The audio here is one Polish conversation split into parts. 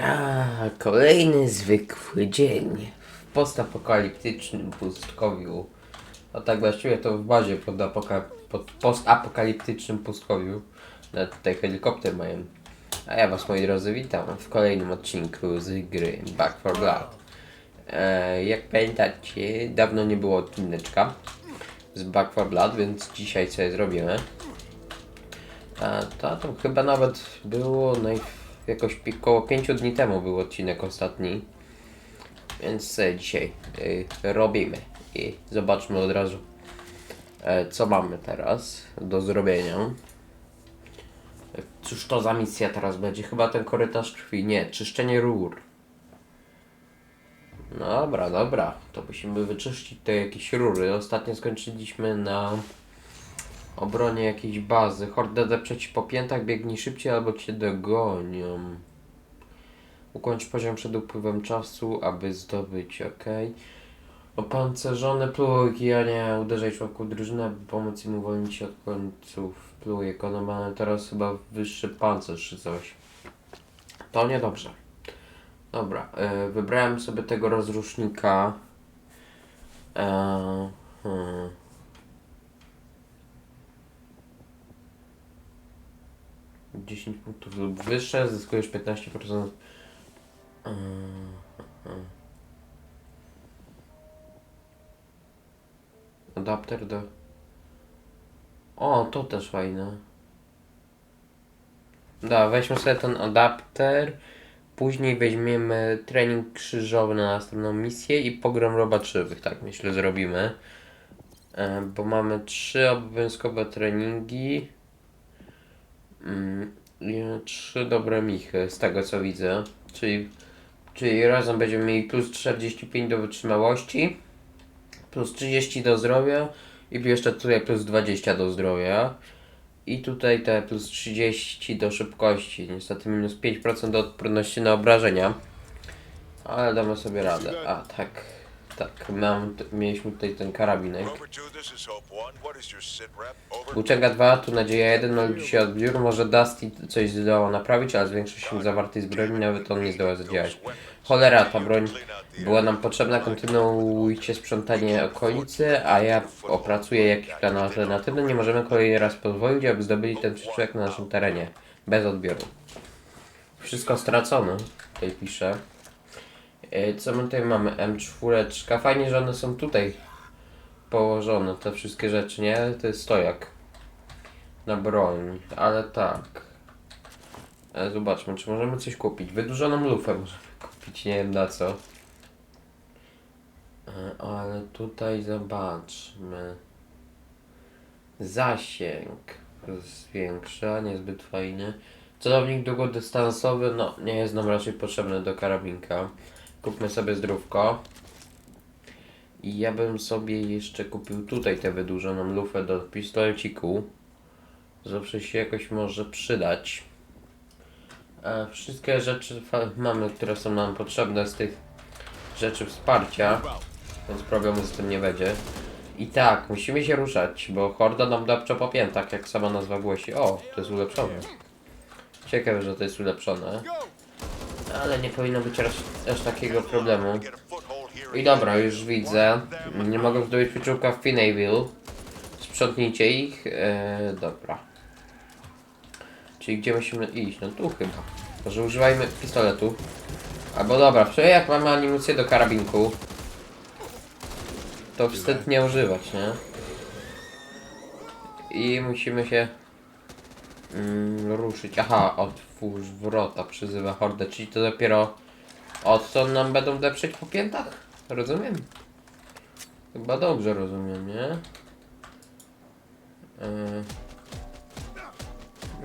A, kolejny zwykły dzień w postapokaliptycznym pustkowiu. A tak właściwie to w bazie pod, apoka- pod postapokaliptycznym pustkowiu. Nawet tutaj helikopter mają. A ja was moi drodzy witam w kolejnym odcinku z gry Back 4 Blood. E, jak pamiętacie, dawno nie było odcineczka z Back 4 Blood, więc dzisiaj sobie zrobimy. A to, to chyba nawet było naj... jakoś pi- koło 5 dni temu był odcinek ostatni. Więc e, dzisiaj y, robimy i zobaczmy od razu e, co mamy teraz do zrobienia. E, Cóż to za misja teraz będzie? Chyba ten korytarz krwi. Nie, czyszczenie rur. Dobra, dobra. To musimy wyczyścić te jakieś rury. Ostatnio skończyliśmy na obronie jakiejś bazy. Hordę deprzeć po piętach, biegnij szybciej albo cię dogonią. Ukończ poziom przed upływem czasu, aby zdobyć, ok. Opancerzone plugi, a nie uderzaj członków drużyny, aby pomóc im uwolnić się od końców plujek. One mają teraz chyba wyższy pancerz czy coś. To niedobrze. Dobra, e, wybrałem sobie tego rozrusznika. E, hmm. Dziesięć punktów lub wyższe, zyskujesz 15%. Eee, eee. Adapter do... O, to też fajne. Da, weźmy sobie ten adapter. Później weźmiemy trening krzyżowy na następną misję i pogrom robaczywych. Tak myślę zrobimy. E, bo mamy trzy obowiązkowe treningi. Mm, trzy dobre michy z tego co widzę. Czyli, czyli razem będziemy mieli plus 45 do wytrzymałości, plus 30 do zdrowia i jeszcze tutaj plus 20 do zdrowia. I tutaj te plus 30 do szybkości. Niestety minus 5% do odporności na obrażenia. Ale damy sobie radę. A tak, tak, mam, mieliśmy tutaj ten karabinek. Rover 2, this is Hope 1. What is your sit rep? Over. Włóczęga 2, tu nadzieja 1, no ludzi się odbiór. Może Dusty coś zdołał naprawić, ale z większością zawartej zbroi nawet on nie zdoła zadziałać. Cholera, ta broń była nam potrzebna, kontynuujcie sprzątanie okolicy, a ja opracuję jakiś plan alternatywny. Nie możemy kolejny raz pozwolić, aby zdobyli ten przyczółek na naszym terenie. Bez odbioru. Wszystko stracone, tutaj pisze. E, Co my tutaj mamy? M4. Fajnie, że one są tutaj położone, te wszystkie rzeczy, nie? To jest stojak na broń, ale tak. E, Zobaczmy, czy możemy coś kupić. Wydłużoną lufę możemy kupić, nie wiem na co. E, Ale tutaj zobaczmy. Zasięg zwiększa, niezbyt fajny. Celownik długodystansowy, no nie jest nam raczej potrzebny do karabinka. Kupmy sobie zdrówko. I ja bym sobie jeszcze kupił tutaj tę wydłużoną lufę do pistoleciku. Zawsze się jakoś może przydać. E, wszystkie rzeczy mamy, które są nam potrzebne z tych rzeczy wsparcia, więc problemu z tym nie będzie. I tak, musimy się ruszać, bo horda nam dapcza po piętach, jak sama nazwa głosi. O, to jest ulepszone. Ciekawe, że to jest ulepszone. Ale nie powinno być aż, aż takiego problemu. I dobra, już widzę. Nie mogę zdobyć pyczółka w Finneyville. Sprzątnijcie ich. E, dobra. Czyli gdzie musimy iść? No tu chyba. Może używajmy pistoletu. Albo dobra, przecież jak mamy amunicję do karabinku, to wstyd nie używać, nie? I musimy się mm, ruszyć. Aha, otwórz wrota, przyzywa hordę, czyli to dopiero odtąd nam będą deprzeć po piętach? Rozumiem? Chyba dobrze rozumiem, nie? Yy...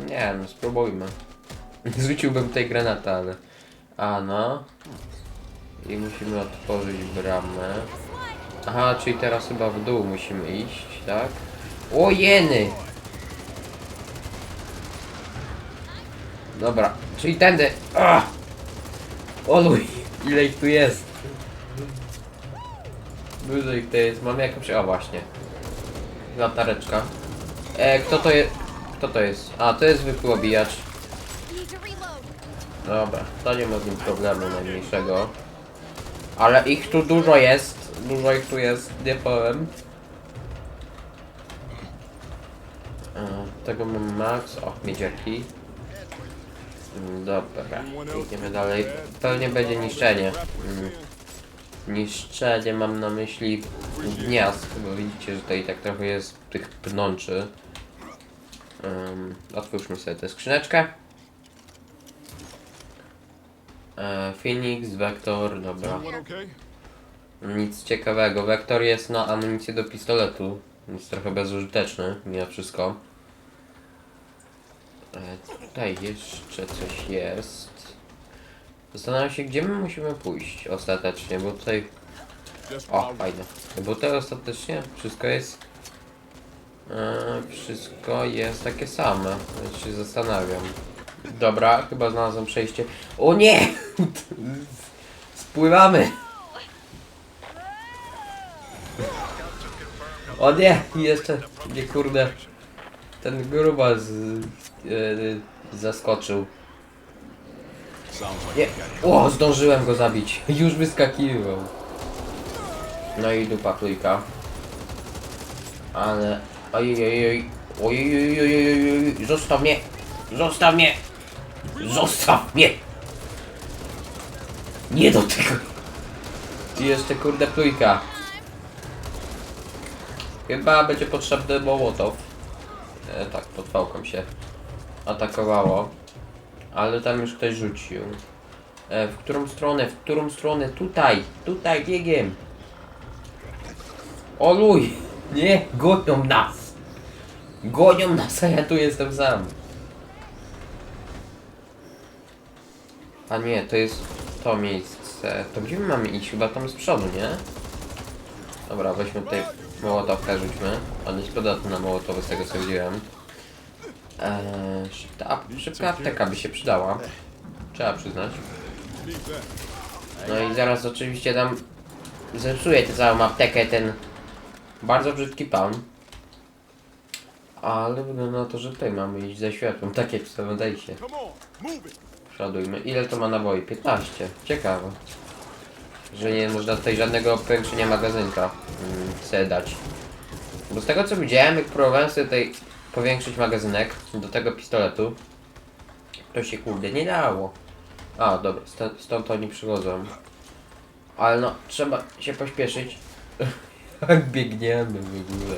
Nie no, spróbujmy. Zrzuciłbym tej granata, ale... A no. I musimy otworzyć bramę. Aha, czyli teraz chyba w dół musimy iść, tak? O jeny! Dobra, czyli tędy. Ah! Oluj, ile ich tu jest? Dużo ich tu jest. Mamy jakąś... O właśnie. Latareczka. E, kto to jest? Kto to jest? A, to jest zwykły obijacz. Dobra, to nie ma z nim problemu najmniejszego. Ale ich tu dużo jest. Dużo ich tu jest, nie powiem. E, Tego mam max. O, miedziaki. Mm, Dobra, idziemy dalej. Pewnie będzie niszczenie. Mm. Niszczenie mam na myśli gniazd, bo widzicie, że tutaj tak trochę jest tych pnączy. Um, otwórzmy sobie tę skrzyneczkę. E, Phoenix, Vector, dobra. Nic ciekawego. Vector jest na amunicję do pistoletu. Jest trochę bezużyteczny, mimo wszystko. E, tutaj jeszcze coś jest. Zastanawiam się, gdzie my musimy pójść ostatecznie, bo tutaj... O, fajne. Bo tutaj ostatecznie wszystko jest... E, wszystko jest takie same. Ja się zastanawiam. Dobra, chyba znalazłem przejście. O nie! Spływamy! O nie! Jeszcze nie kurde. Ten gruba z, e, zaskoczył. Nie. O, zdążyłem go zabić. Już wyskakiwał. No i dupa trójka. Ale... Ojej, ojej, zostaw mnie! Zostaw mnie! Zostaw mnie! Nie do tego! I jeszcze kurde trójka. Chyba będzie potrzebny Mołotow. E, tak, pod się atakowało. Ale tam już ktoś rzucił. E, w którą stronę? W którą stronę? Tutaj! Tutaj biegiem! Oluj! Nie! Gonią nas! Gonią nas, a ja tu jestem sam. A nie, to jest to miejsce. To gdzie my mamy iść? Chyba tam z przodu, nie? Dobra, weźmy tutaj mołotowkę, rzućmy. On jest podatny na mołotowy z tego co widziałem. Eee, szybka, ap- szybka apteka by się przydała. Trzeba przyznać. No i zaraz oczywiście tam zepsuje tę całą aptekę ten bardzo brzydki pan. Ale wygląda na to, że tutaj mamy iść ze światłem. Move it. Przodujmy. Ile to ma naboi? 15. Ciekawe. Że nie można tutaj żadnego powiększenia magazynka mm, sobie dać. Bo z tego co widziałem, jak próbowałem sobie tutaj powiększyć magazynek do tego pistoletu, to się kurde nie dało. A, dobra, stąd, stąd oni przychodzą. Ale no, trzeba się pośpieszyć. Jak biegniemy w ogóle.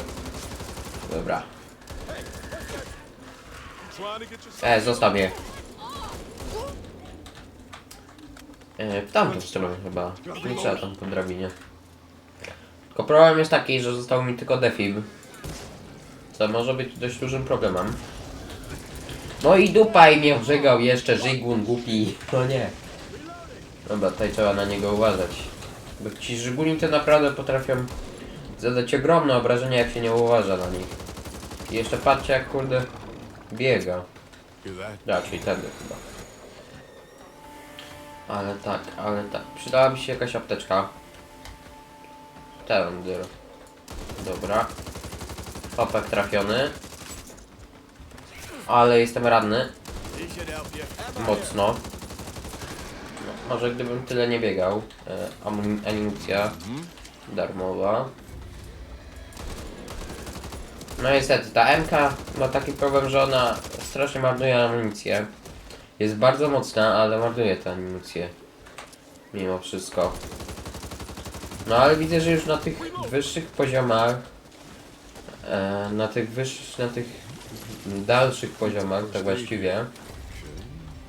Dobra. E, zostaw mnie. E, w tamtą stronę chyba. Nie trzeba tam po drabinie. Tylko problem jest taki, że został mi tylko defib. Co może być dość dużym problemem. No i dupa i mnie obrzegał jeszcze Żygun głupi. No nie. Dobra, tutaj trzeba na niego uważać. Bo ci Żyguni to naprawdę potrafią zadać ogromne obrażenia jak się nie uważa na nich. I jeszcze patrzcie jak kurde biega. Raczej tędy chyba. Ale tak, ale tak. Przydałaby się jakaś apteczka. Tędy. Dobra. Popek trafiony. Ale jestem ranny. Mocno. No, może gdybym tyle nie biegał. E, amunicja. Darmowa. No niestety, ta MK ma taki problem, że ona strasznie marnuje amunicję. Jest bardzo mocna, ale marnuje tę amunicję. Mimo wszystko. No ale widzę, że już na tych wyższych poziomach, e, na tych wyższych, na tych dalszych poziomach, tak właściwie,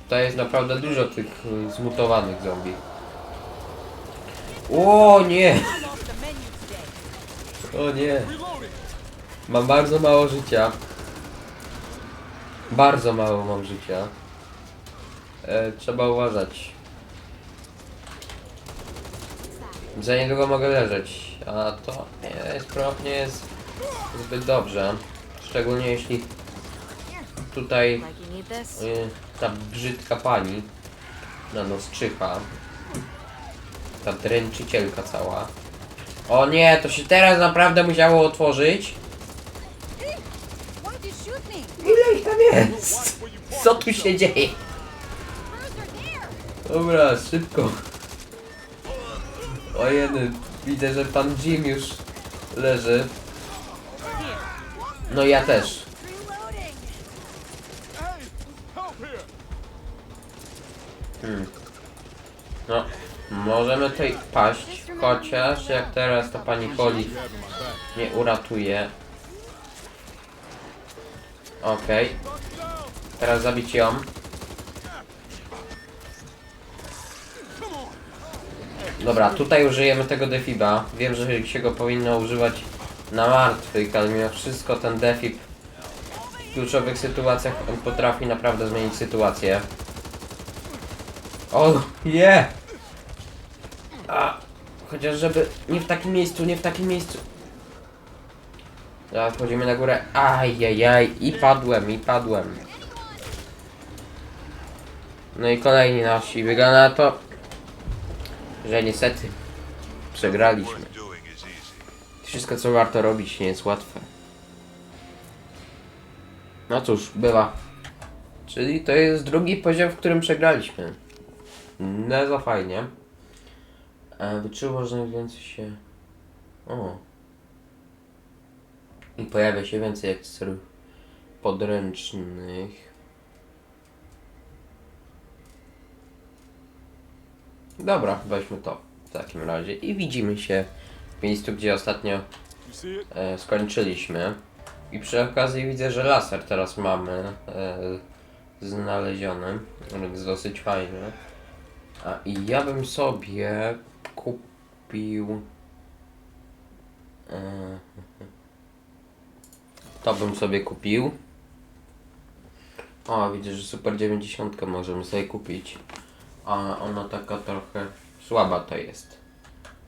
to jest naprawdę dużo tych y, zmutowanych zombie. O nie! O nie! Mam bardzo mało życia. Bardzo mało mam życia. E, trzeba uważać. Za niedługo mogę leżeć, a to nie jest, pro- nie jest zbyt dobrze. Szczególnie jeśli tutaj y, ta brzydka pani na nos czyha. Ta dręczycielka cała. O nie, to się teraz naprawdę musiało otworzyć. Ile ich tam jest? Co tu się dzieje? Dobra, szybko. O jeden, widzę, że pan Jim już leży. No ja też. Hmm. No, możemy tutaj paść, chociaż jak teraz to pani back. nie uratuje. Okej, teraz zabić ją. Dobra, tutaj użyjemy tego defiba. Wiem, że się go powinno używać na martwych, ale mimo wszystko ten defib w kluczowych sytuacjach on potrafi naprawdę zmienić sytuację. O, nie! A, chociaż żeby nie w takim miejscu, nie w takim miejscu. Teraz wchodzimy na górę. Ajajaj, i padłem, i padłem. No i kolejni nasi. Wygląda na to, że niestety przegraliśmy. Wszystko co warto robić nie jest łatwe. No cóż, bywa. Czyli to jest drugi poziom, w którym przegraliśmy. No za fajnie. E, Wyczyło, że więcej się... O. I pojawia się więcej ekstr podręcznych. Dobra, weźmy to w takim razie i widzimy się miejscu, gdzie ostatnio e, skończyliśmy. I przy okazji widzę, że laser teraz mamy e, znaleziony, więc dosyć fajny. A i ja bym sobie kupił. E, to bym sobie kupił. O, widzę, że Super 90 możemy sobie kupić. A ona taka trochę słaba to jest.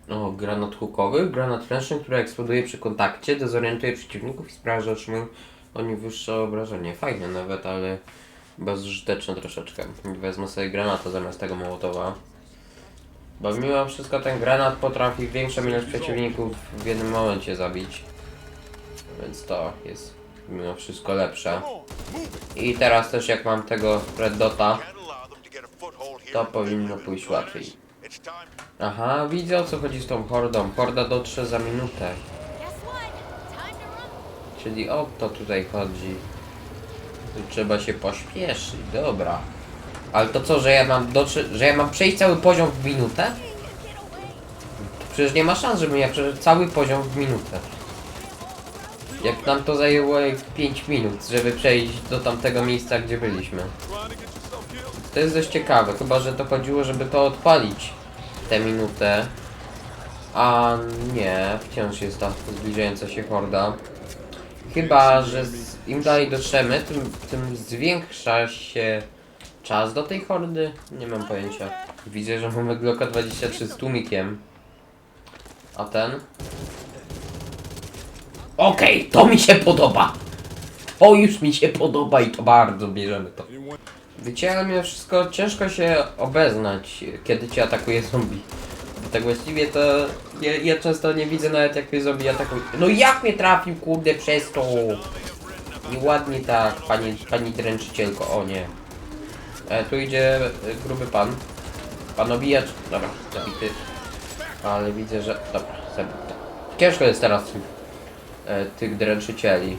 O, granat hukowy. Granat ręczny, który eksploduje przy kontakcie, dezorientuje przeciwników i sprawia, że otrzymują oni wyższe obrażenie. Fajne nawet, ale bezużyteczne troszeczkę. Wezmę sobie granata zamiast tego mołotowa. Bo mimo wszystko ten granat potrafi większą ilość przeciwników w jednym momencie zabić. Więc to jest mimo wszystko lepsze. I teraz też jak mam tego Red Dota, to powinno pójść łatwiej. Aha, widzę o co chodzi z tą hordą. Horda dotrze za minutę. Czyli o to tutaj chodzi. Tu trzeba się pośpieszyć, dobra. Ale to co, że ja mam dotrze- że ja mam przejść cały poziom w minutę? Przecież nie ma szans, żebym ja przeszedł cały poziom w minutę. Jak nam to zajęło 5 minut, żeby przejść do tamtego miejsca, gdzie byliśmy. To jest dość ciekawe, chyba że to chodziło, żeby to odpalić tę minutę. A nie, wciąż jest ta zbliżająca się horda. Chyba, że z, im dalej dotrzemy, tym, tym zwiększa się czas do tej hordy. Nie mam pojęcia. Widzę, że mamy Glocka 23 z tłumikiem. A ten? Okej, to mi się podoba! O, już mi się podoba i to bardzo bierzemy to. Wiecie, mimo wszystko ciężko się obeznać, kiedy cię atakuje zombie. Tak właściwie to ja, ja często nie widzę nawet jak mnie zombie atakuje. No jak mnie trafił, kurde, przez to? Nieładnie tak, pani, pani dręczycielko, o nie. E, tu idzie e, gruby pan. Pan obijacz, dobra, zabity. Ale widzę, że, dobra, zabity. Ciężko jest teraz e, tych dręczycieli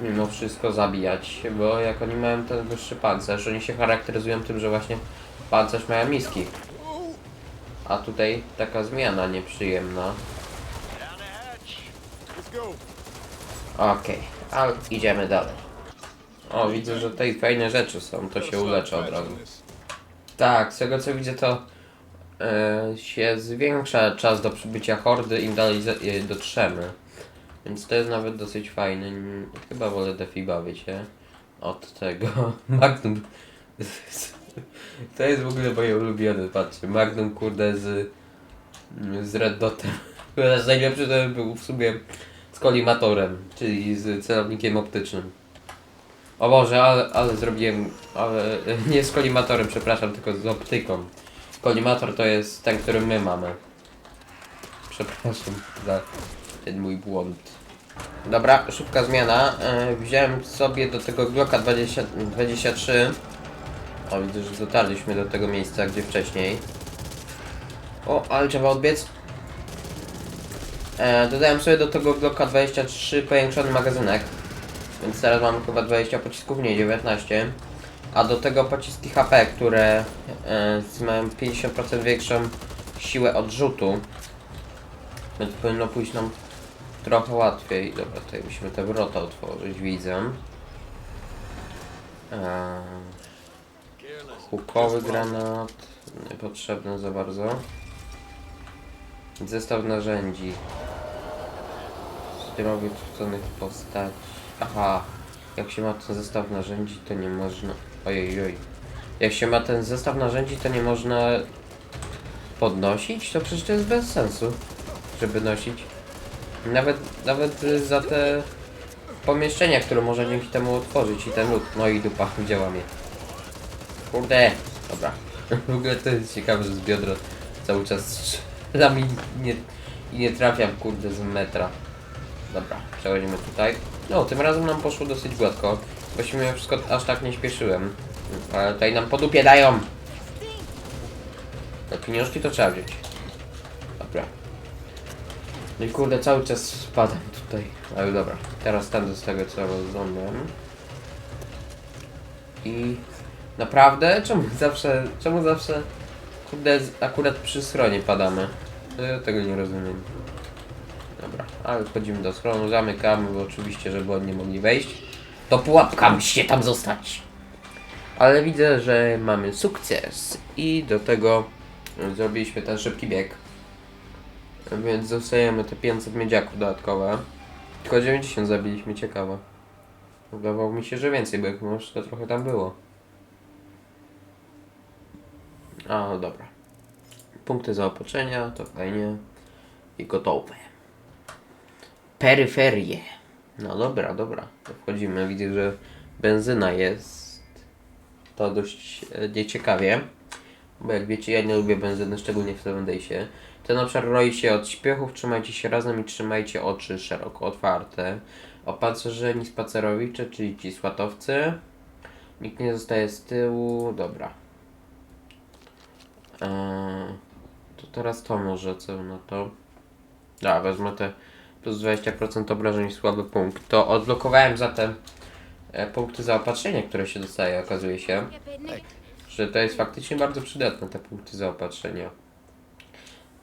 mimo wszystko zabijać, bo jak oni mają ten wyższy pancerz, oni się charakteryzują tym, że właśnie pancerz mają niski. A tutaj taka zmiana nieprzyjemna. Okej, ale idziemy dalej. O, widzę, że tutaj fajne rzeczy są, to się uleczy od razu. Tak, z tego co widzę to e, się zwiększa czas do przybycia hordy im dalej e, dotrzemy. Więc to jest nawet dosyć fajne. Chyba wolę Defiba, wiecie. Od tego. Magnum. To jest w ogóle moje ulubione, patrzcie. Magnum kurde z, z Red Dotem. Najlepszy to by był w sumie z kolimatorem, czyli z celownikiem optycznym. O Boże, ale, ale zrobiłem, ale nie z kolimatorem, przepraszam, tylko z optyką. Kolimator to jest ten, który my mamy. Przepraszam za ten mój błąd. Dobra, szybka zmiana. E, wziąłem sobie do tego Glocka 20, 23 O, widzę, że dotarliśmy do tego miejsca, gdzie wcześniej. O, ale trzeba odbiec. E, dodałem sobie do tego Glocka 23 powiększony magazynek. Więc teraz mam chyba 20 pocisków, nie 19. A do tego pociski HP, które e, mają 50% większą siłę odrzutu. Więc powinno pójść nam trochę łatwiej. Dobra, tutaj musimy te wrota otworzyć, widzę. Eee, hukowy granat, niepotrzebny za bardzo. Zestaw narzędzi. Zdrowie trudzonych postaci. Aha, jak się ma ten zestaw narzędzi, to nie można. Ojej, oj. Jak się ma ten zestaw narzędzi, to nie można podnosić? To przecież to jest bez sensu, żeby nosić. Nawet, nawet za te pomieszczenia, które można dzięki temu otworzyć i ten lód. No i dupa, działa mnie. Kurde, dobra. W ogóle to jest ciekawe, że z biodra cały czas strzela mi nie, i nie trafiam, kurde, z metra. Dobra, przechodzimy tutaj. No, tym razem nam poszło dosyć gładko, bo się mimo wszystko aż tak nie śpieszyłem. Ale tutaj nam po dupie dają. Te pieniążki to trzeba wziąć. Dobra. No i kurde, cały czas spadam tutaj. Ale dobra, teraz ten z tego co rozumiem. I naprawdę? Czemu zawsze, czemu zawsze kurde akurat przy schronie padamy? No Ja tego nie rozumiem. Dobra, ale wchodzimy do schronu, zamykamy, bo oczywiście, żeby oni nie mogli wejść. To pułapka, musicie tam zostać. Ale widzę, że mamy sukces i do tego zrobiliśmy ten szybki bieg. Więc dostajemy te 500 miedziaków dodatkowe. Tylko 90 zabiliśmy, ciekawe. Wydawało mi się, że więcej, jak mimo wszystko trochę tam było. A, no dobra. Punkty zaopatrzenia, to fajnie. I gotowe. Peryferie. No dobra, dobra. To wchodzimy. Widzę, że benzyna jest. To dość e, nieciekawie. Bo jak wiecie, ja nie lubię benzyny, szczególnie w Seven Daysie. Ten obszar roi się od śpiechów, trzymajcie się razem i trzymajcie oczy szeroko otwarte. Opancerzeni spacerowicze, czyli ci słatowcy. Nikt nie zostaje z tyłu. Dobra. Eee, to teraz to może, co na to? Da, wezmę te plus 20% obrażeń słaby punkt. To odblokowałem zatem e, punkty zaopatrzenia, które się dostaje, okazuje się bitten. że to jest faktycznie bardzo przydatne te punkty zaopatrzenia.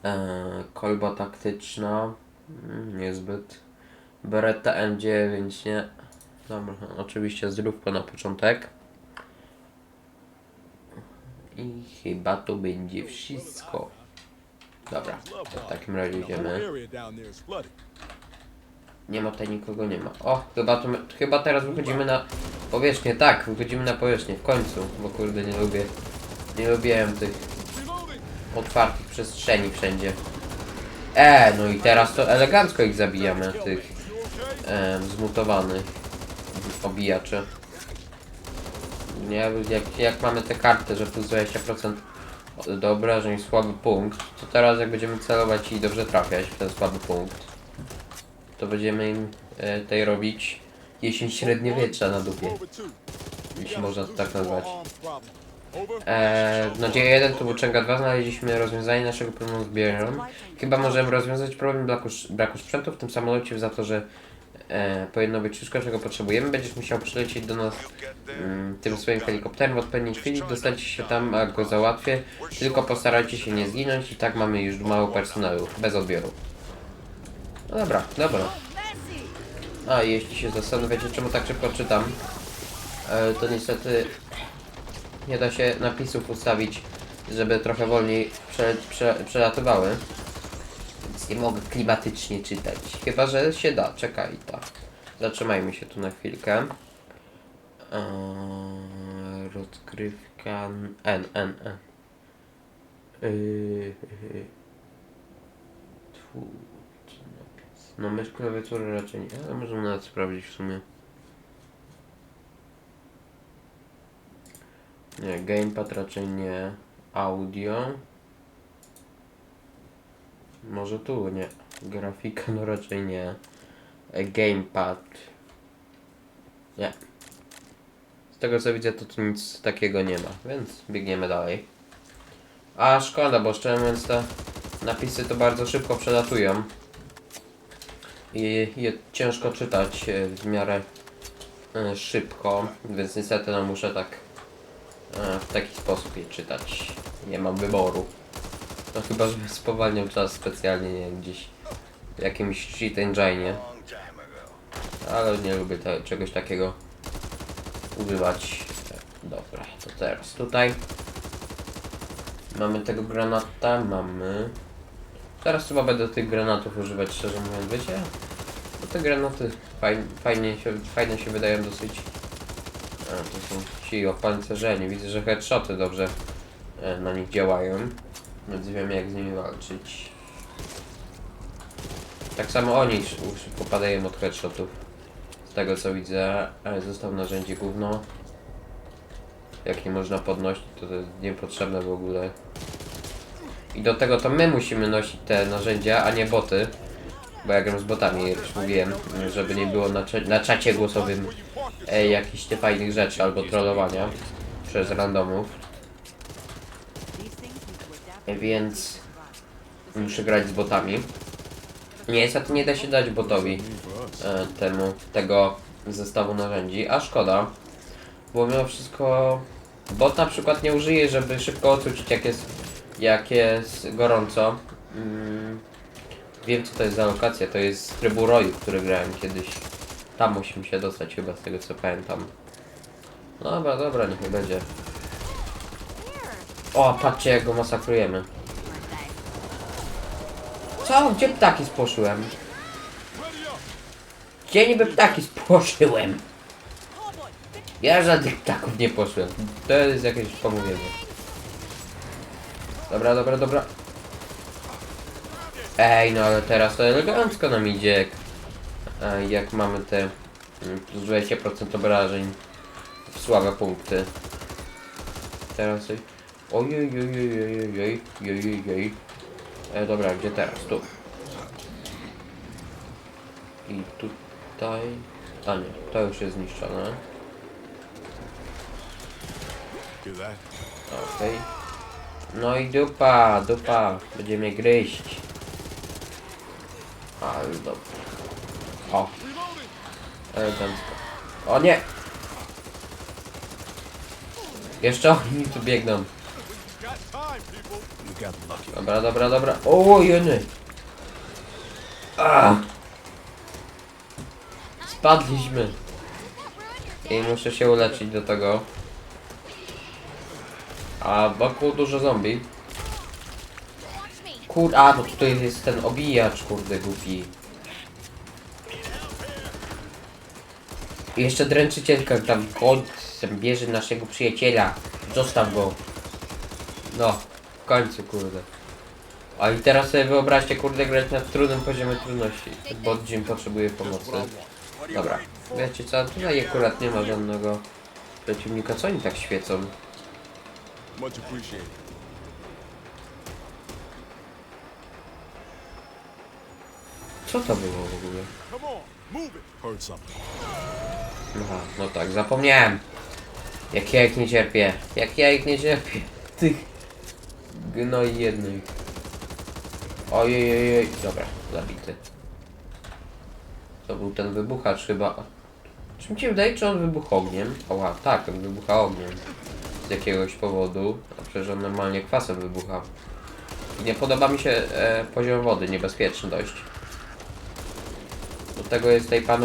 Eee, kolba taktyczna, mm, niezbyt. Beretta M9, nie. Dobra, oczywiście zdrówko na początek. I chyba to będzie wszystko. Dobra, w takim razie idziemy. Nie ma tutaj nikogo, nie ma. O, chyba, to, chyba teraz wychodzimy na powierzchnię. Tak, wychodzimy na powierzchnię w końcu, bo kurde nie lubię. Nie lubiłem tych! Otwartych przestrzeni wszędzie. E, no i teraz to elegancko ich zabijamy, tych e, zmutowanych obijaczy. Nie, jak, jak mamy te karty, że plus 20% do obrażeń słaby punkt, to teraz jak będziemy celować i dobrze trafiać w ten słaby punkt, to będziemy im e, tej robić jesień średniowiecza na dupie. Jeśli można to tak nazwać. Arms problem. Over. Eee, w nadzieję 1 to Włóczęga 2 znaleźliśmy rozwiązanie naszego problemu z bierem. Chyba możemy rozwiązać problem braku, braku sprzętu w tym samolocie za to, że e, powinno być wszystko czego potrzebujemy. Będziesz musiał przylecieć do nas mm, tym swoim helikopterem w odpowiedniej chwili, dostać się tam, a go załatwię. Tylko postarajcie się nie zginąć i tak mamy już mało personelu, bez odbioru. No dobra, dobra. A jeśli się zastanawiacie czemu tak szybko czytam, e, to niestety nie da się napisów ustawić, żeby trochę wolniej prze, prze, przelatywały. Więc nie mogę klimatycznie czytać. Chyba, że się da. Czekaj, tak. Zatrzymajmy się tu na chwilkę. Eee, rozgrywka N, N, N. Yy, yy. No mysz klawiatury raczej nie, ale możemy nawet sprawdzić w sumie. Nie, gamepad raczej nie. Audio. Może tu nie. Grafika no raczej nie. E, Gamepad. Nie. tego co widzę, to tu nic takiego nie ma, więc biegniemy dalej. A szkoda, bo szczerze mówiąc te napisy to bardzo szybko przelatują. I je ciężko czytać e, w miarę e, szybko, więc niestety no muszę tak w taki sposób je czytać. Nie mam wyboru. No chyba, że spowalniam czas specjalnie, nie wiem, gdzieś w jakimś cheat engine, ale nie lubię te, czegoś takiego używać. Dobra, to teraz tutaj mamy tego granata, mamy. Teraz chyba będę tych granatów używać, szczerze mówiąc, wiecie? Bo te granaty fajnie, fajnie się, fajne się wydają dosyć. A, to są ci opancerzeni. Widzę, że headshoty dobrze e, na nich działają. Więc wiemy jak z nimi walczyć. Tak samo oni sz- szybko od headshotów. Z tego co widzę, ale zostało narzędzie gówno. Jak nie można podnosić, to to jest niepotrzebne w ogóle. I do tego to my musimy nosić te narzędzia, a nie boty. Bo ja gram z botami, jak już mówiłem, żeby nie było na, na czacie głosowym e, jakichś te fajnych rzeczy albo trollowania przez randomów. Więc muszę grać z botami. Niestety nie da się dać botowi e, temu, tego zestawu narzędzi, a szkoda, bo mimo wszystko bot na przykład nie użyje, żeby szybko odczuć jak jest, jak jest gorąco. Mm, wiem co to jest za lokacja, to jest z trybu roju, który grałem kiedyś. Tam musimy się dostać chyba z tego co pamiętam. Dobra, dobra, niech nie będzie. O, patrzcie jak go masakrujemy. Co? Gdzie ptaki spłoszyłem? Gdzie niby ptaki spłoszyłem? Ja żadnych ptaków nie poszłem. To jest jakieś pomówienie. Dobra, dobra, dobra. Ej, no ale teraz to elegancko nam idzie. Jak, mamy te mm, plus 20% obrażeń w słabe punkty. Teraz... Ojej, ojej, ojej, ojej, ojej, ojej. E, dobra, gdzie teraz? Tu. I tutaj... A nie, to już jest zniszczone. Okej. No i dupa, dupa. Będziemy gryźć. Ale dobra. O, elegancko. O nie! Jeszcze oni tu biegną. Dobra, dobra, dobra. O, jeny. A. Spadliśmy. I muszę się uleczyć do tego. A wokół dużo zombie. Kur... A, bo tutaj jest ten obijacz, kurde, głupi. I jeszcze dręczycielka tam końcem bierze naszego przyjaciela. Zostaw go. No, w końcu, kurde. A i teraz sobie wyobraźcie, kurde, grać na trudnym poziomie trudności. Bo Jim potrzebuje pomocy. Dobra, wiecie co, tutaj akurat nie ma żadnego przeciwnika. Co oni tak świecą? Co to było w ogóle? Aha, no tak, zapomniałem. Jak ja ich nie cierpię. Jak ja ich nie cierpię. Tych gnoi jednych. Ojej, ojej, dobra, zabity. To był ten wybuchacz chyba. Czy mi się wydaje, czy on wybuchł ogniem? Oła, tak, on wybucha ogniem. Z jakiegoś powodu. A przecież on normalnie kwasem wybucha. I nie podoba mi się e, poziom wody, niebezpieczny dość. Do tego jest tutaj pan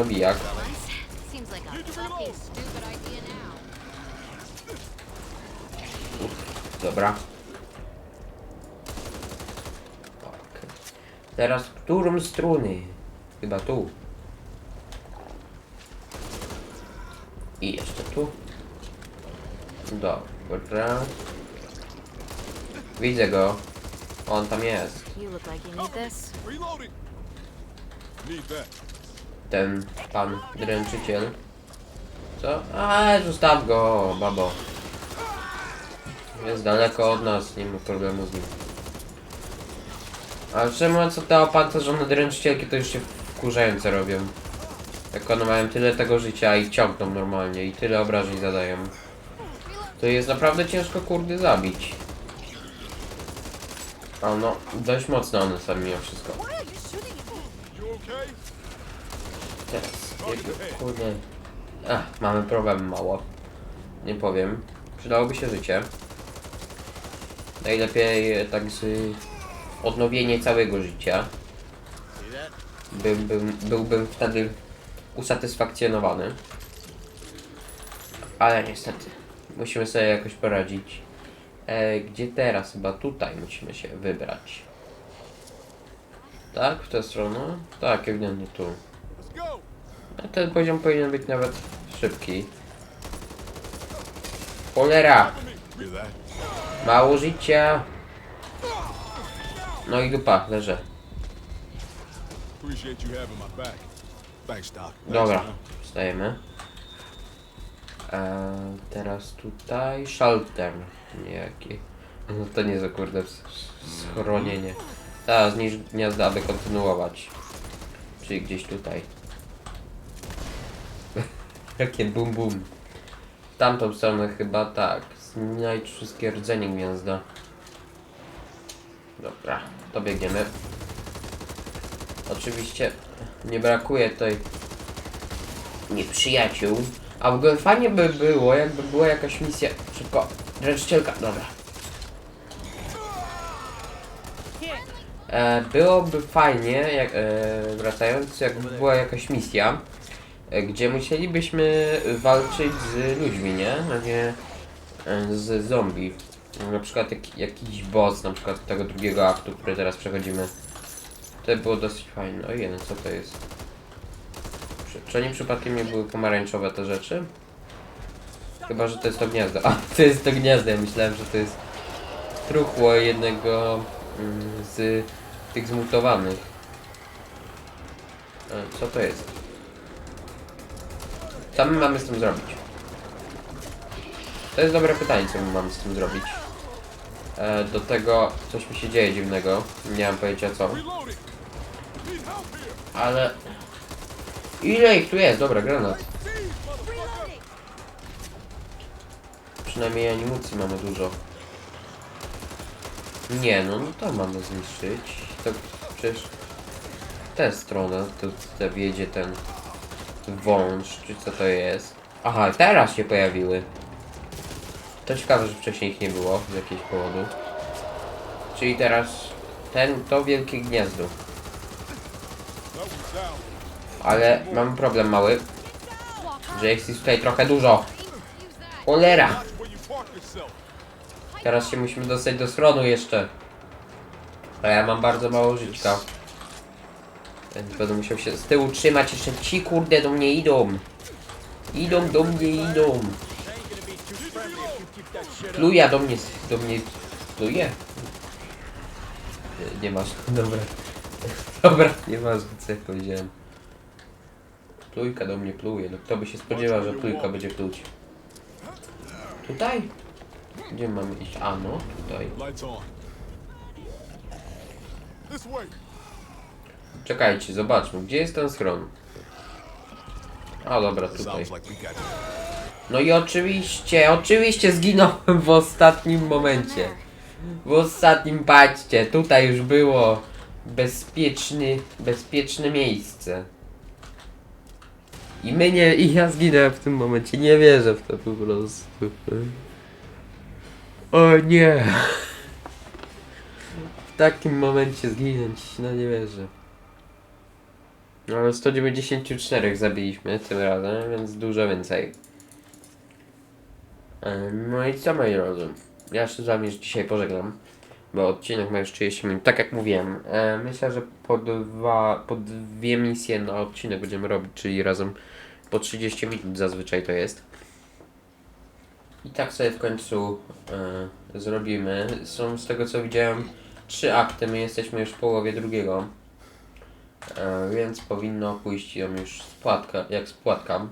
Dobra. Tak. Teraz którą struny? Chyba tu. I jeszcze tu. Dobra. Widzę go. On tam jest. You look like you need this. Reloading. Need that. Ten pan dręczyciel. Co? A, zostaw go, babo. Jest daleko od nas, nie ma problemu z nim. Ale czemu co te opancerzone dręczycielki to już się wkurzające robią. Jak one mają tyle tego życia i ciągną normalnie i tyle obrażeń zadają. To jest naprawdę ciężko kurde zabić. A no, dość mocno one sami mimo wszystko. Teraz, jak, kurde. Ach, mamy problem mało. Nie powiem. Przydałoby się życie. Najlepiej tak z odnowienie całego życia. Byłbym, byłbym wtedy usatysfakcjonowany. Ale niestety, musimy sobie jakoś poradzić. E, gdzie teraz? Chyba tutaj musimy się wybrać. Tak, w tę stronę? Tak, ewidentnie tu. A ten poziom powinien być nawet szybki. Cholera! Mało życia! No i dupa, leżę. Dobra, wstajemy. Eee, teraz tutaj shelter. Niejaki. No to nie za kurde schronienie. Teraz zniszcz gniazda, aby kontynuować. Czyli gdzieś tutaj. Jakie bum bum. Tamtą stronę chyba tak. Znajdź wszystkie rdzenie gniazda. Dobra, to biegniemy. Oczywiście nie brakuje tutaj nieprzyjaciół. A w ogóle fajnie by było, jakby była jakaś misja. Szybko, dręczycielka, dobra. E, byłoby fajnie, jak, e, wracając, jakby była jakaś misja, gdzie musielibyśmy walczyć z ludźmi, nie? A nie e, z zombie. Na przykład jak, jakiś boss, na przykład tego drugiego aktu, który teraz przechodzimy. To by było dosyć fajne. O jeden, co to jest? Czy, czy oni przypadkiem nie były pomarańczowe te rzeczy? Chyba, że to jest to gniazdo. A, to jest to gniazdo. Ja myślałem, że to jest truchło jednego mm, z tych zmutowanych. E, Co to jest? Co my mamy z tym zrobić? To jest dobre pytanie, co my mamy z tym zrobić. E, do tego coś mi się dzieje dziwnego. Nie mam pojęcia co. Ale... Ile ich tu jest? Dobra, granat. Przynajmniej amunicji mamy dużo. Nie, no, no to mamy zniszczyć. To przecież... Tę stronę, to, to wiedzie ten wąż, czy co to jest. Aha, teraz się pojawiły. To ciekawe, że wcześniej ich nie było z jakiegoś powodu. Czyli teraz ten, to wielkie gniazdo. Ale mam problem mały, że jest ich tutaj trochę dużo. Cholera! Teraz się musimy dostać do schronu jeszcze. A ja mam bardzo mało żyćka. Więc będę musiał się z tyłu trzymać, jeszcze ci kurde do mnie idą. Idą do mnie, idą. Pluja do mnie, do mnie pluje? Nie, nie masz, dobra. Dobra, nieważne co ja powiedziałem. Plujka do mnie pluje, no kto by się spodziewał, że plujka będzie pluć. Tutaj? Gdzie mamy iść? A no, tutaj. Lights on. This way. Czekajcie, zobaczmy, gdzie jest ten schron? A dobra, tutaj. No i oczywiście, oczywiście zginąłem w ostatnim momencie. W ostatnim, patrzcie, tutaj już było bezpieczny, bezpieczne miejsce. I my nie, i ja zginąłem w tym momencie, nie wierzę w to po prostu. O nie. W takim momencie zginąć, no nie wierzę. No ale 194 zabiliśmy tym razem, więc dużo więcej. No i co moi drodzy? Ja się z wami dzisiaj pożegnam, bo odcinek ma już 30 minut. Tak jak mówiłem, myślę, że po, dwa, po dwie misje na odcinek będziemy robić, czyli razem po 30 minut zazwyczaj to jest. I tak sobie w końcu e, zrobimy. Są z tego co widziałem trzy akty, my jesteśmy już w połowie drugiego. E, więc powinno pójść ją już spłatka, jak spłatkam.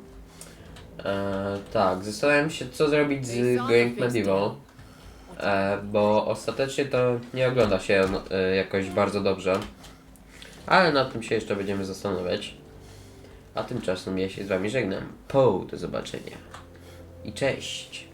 E, tak, zastanawiam się co zrobić z Going Medieval. E, bo ostatecznie to nie ogląda się e, jakoś bardzo dobrze. Ale nad tym się jeszcze będziemy zastanawiać. A tymczasem ja się z wami żegnam. Po, do zobaczenia. I cześć.